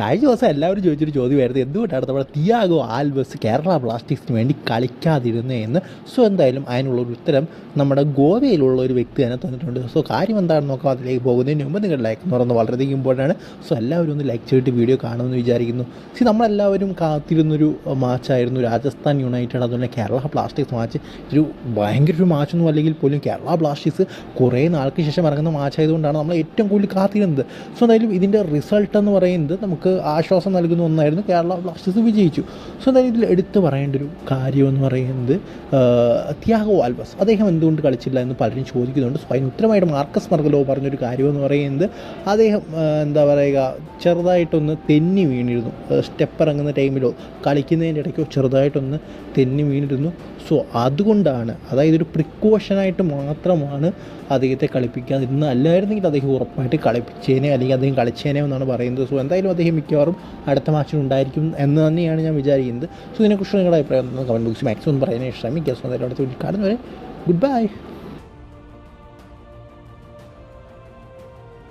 കഴിഞ്ഞ ദിവസം എല്ലാവരും ചോദിച്ചൊരു ചോദ്യമായിരുന്നു. എന്തുകൊണ്ടാണ് നമ്മുടെ തിയാഗോ ആൽബസ് കേരള ബ്ലാസ്റ്റേഴ്സിന് വേണ്ടി കളിക്കാതിരുന്നതെന്ന് സോ എന്തായാലും അതിനുള്ള ഒരു ഉത്തരം നമ്മുടെ ഗോവയിലുള്ള ഒരു വ്യക്തി തന്നെ തന്നിട്ടുണ്ട്. സോ കാര്യം എന്താണെന്ന് നോക്കാം അതിലേക്ക് പോകുന്നതിന് മുമ്പ് നിങ്ങൾ ലൈക്ക് എന്ന് പറയുന്നത് വളരെയധികം ഇമ്പോർട്ടന്റ് ആണ്. സോ എല്ലാവരും ഒന്ന് ലൈക്ക് ചെയ്തിട്ട് വീഡിയോ കാണുമെന്ന് വിചാരിക്കുന്നു. സി നമ്മളെല്ലാവരും കാത്തിരുന്നൊരു മാച്ചായിരുന്നു രാജസ്ഥാൻ യുണൈറ്റഡ് അതുപോലെ കേരള ബ്ലാസ്റ്റേഴ്സ് മാച്ച് ഒരു ഭയങ്കര ഒരു മാച്ചൊന്നും അല്ലെങ്കിൽ പോലും കേരള ബ്ലാസ്റ്റേഴ്സ് കുറേ നാൾക്ക് ശേഷം ഇറങ്ങുന്ന മാച്ചായതുകൊണ്ടാണ് നമ്മൾ ഏറ്റവും കൂടുതൽ കാത്തിരുന്നത്. സോ എന്തായാലും ഇതിന്റെ റിസൾട്ട് എന്ന് പറയുന്നത് നമുക്ക് ആശ്വാസം നൽകുന്ന ഒന്നായിരുന്നു കേരള ബ്ലാസ്റ്റേഴ്സ് വിജയിച്ചു. സോ അതായത് ഇതിൽ എടുത്തു പറയേണ്ട ഒരു കാര്യം എന്ന് പറയുന്നത് ത്യാഗോ ആൽബസ് അദ്ദേഹം എന്തുകൊണ്ട് കളിച്ചില്ല എന്ന് പലരും ചോദിക്കുന്നുണ്ട്. സോ അതിന് ഉത്തരമായിട്ട് മാർക്കസ് മർഗലോ പറഞ്ഞൊരു കാര്യം എന്ന് പറയുന്നത് അദ്ദേഹം എന്താ പറയുക ചെറുതായിട്ടൊന്ന് തെന്നി വീണിരുന്നു. സ്റ്റെപ്പ് ഇറങ്ങുന്ന ടൈമിലോ കളിക്കുന്നതിന്റെ ഇടയ്ക്കോ ചെറുതായിട്ടൊന്ന് തെന്നി വീണിരുന്നു. സോ അതുകൊണ്ടാണ് അതായത് ഒരു പ്രിക്കോഷനായിട്ട് മാത്രമാണ് അദ്ദേഹത്തെ കളിപ്പിക്കാതിരുന്നത് അല്ലായിരുന്നെങ്കിൽ അദ്ദേഹം ഉറപ്പായിട്ട് കളിപ്പിച്ചേനെ അല്ലെങ്കിൽ അദ്ദേഹം കളിച്ചേനെ എന്നാണ് പറയുന്നത്. സോ എന്തായാലും അദ്ദേഹം മിക്കവാറും അടുത്ത മാച്ചിൽ ഉണ്ടായിരിക്കും എന്ന് തന്നെയാണ് ഞാൻ വിചാരിക്കുന്നത്. സോ ഇതിനെക്കുറിച്ച് നിങ്ങളുടെ അഭിപ്രായം കമന്റ് ബോക്സിൽ മാക്സിമം പറയാൻ ശ്രമിക്കുക. സോ എന്തായാലും അടുത്ത വീട്ടിൽ കാണുന്നവരെ ഗുഡ് ബൈ